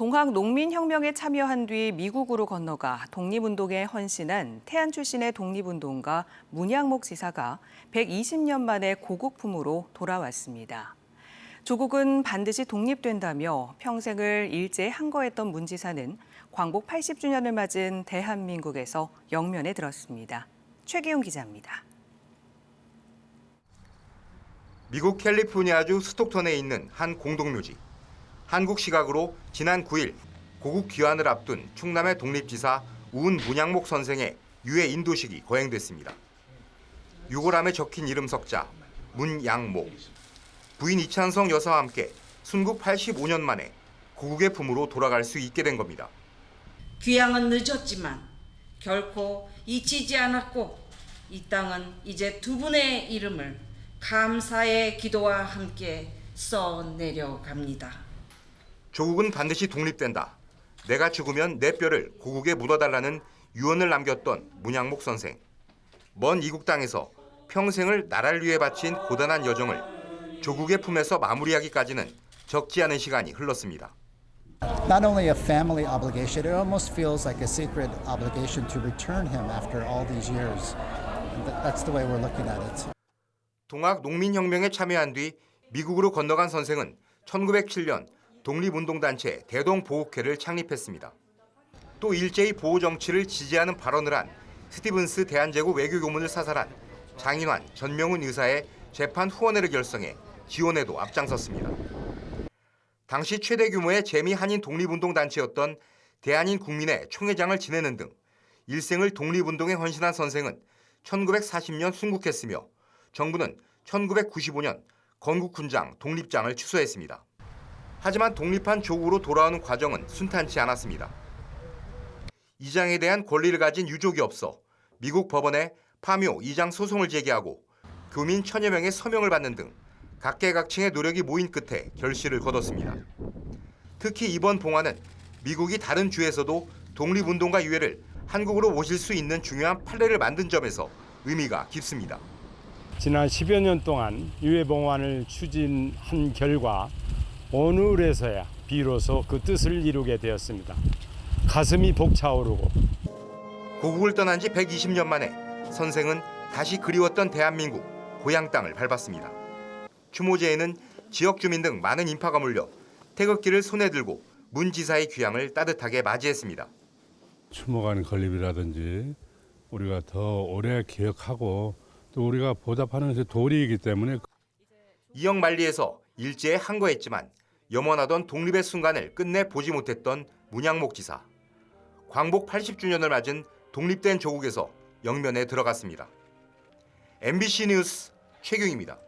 동학 농민혁명에 참여한 뒤 미국으로 건너가 독립운동에 헌신한 태안 출신의 독립운동가 문양목 지사가 120년 만에 고국품으로 돌아왔습니다. 조국은 반드시 독립된다며 평생을 일제에 항거했던 문 지사는 광복 80주년을 맞은 대한민국에서 영면에 들었습니다. 최기용 기자입니다. 미국 캘리포니아주 스톡턴에 있는 한 공동묘지. 한국 시각으로 지난 9일 고국 귀환을 앞둔 충남의 독립지사 우은 문양목 선생의 유해 인도식이 거행됐습니다. 유골함에 적힌 이름 석자 문양목. 부인 이찬성 여사와 함께 순국 85년 만에 고국의 품으로 돌아갈 수 있게 된 겁니다. 귀향은 늦었지만 결코 잊히지 않았고 이 땅은 이제 두 분의 이름을 감사의 기도와 함께 써 내려갑니다. 조국은 반드시 독립된다. 내가 죽으면 내 뼈를 고국에 묻어달라는 유언을 남겼던 문양목 선생. 먼 이국 땅에서 평생을 나라를 위해 바친 고단한 여정을 조국의 품에서 마무리하기까지는 적지 않은 시간이 흘렀습니다. not only a family obligation, it almost feels like a sacred obligation to return him after all these years. That's the way we're looking at it. 동학 농민혁명에 참여한 뒤 미국으로 건너간 선생은 1907년 독립운동단체 대동보호회를 창립했습니다. 또 일제히 보호 정치를 지지하는 발언을 한 스티븐스 대한제국 외교교문을 사살한 장인환 전명훈 의사의 재판 후원회를 결성해 지원에도 앞장섰습니다. 당시 최대 규모의 재미 한인 독립운동 단체였던 대한인 국민회 총회장을 지내는 등 일생을 독립운동에 헌신한 선생은 1940년 순국했으며 정부는 1995년 건국훈장 독립장을 취소했습니다. 하지만 독립한 조국으로 돌아오는 과정은 순탄치 않았습니다. 이장에 대한 권리를 가진 유족이 없어 미국 법원에 파묘 이장 소송을 제기하고 교민 천여 명의 서명을 받는 등 각계각층의 노력이 모인 끝에 결실을 거뒀습니다. 특히 이번 봉화는 미국이 다른 주에서도 독립운동가 유해를 한국으로 모실 수 있는 중요한 판례를 만든 점에서 의미가 깊습니다. 지난 10여 년 동안 유해 봉환을 추진한 결과 오늘에서야 비로소 그 뜻을 이루게 되었습니다. 가슴이 벅차오르고 고국을 떠난 지 120년 만에 선생은 다시 그리웠던 대한민국 고향 땅을 밟았습니다. 추모제에는 지역 주민 등 많은 인파가 몰려 태극기를 손에 들고 문 지사의 귀향을 따뜻하게 맞이했습니다. 추모관 건립이라든지 우리가 더 오래 기억하고 또 우리가 보답하는 것이 도리이기 때문에 이역 만리에서 일제에 항거했지만 염원하던 독립의 순간을 끝내 보지 못했던 문양목 지사. 광복 80주년을 맞은 독립된 조국에서 영면에 들어갔습니다. MBC 뉴스 최경입니다.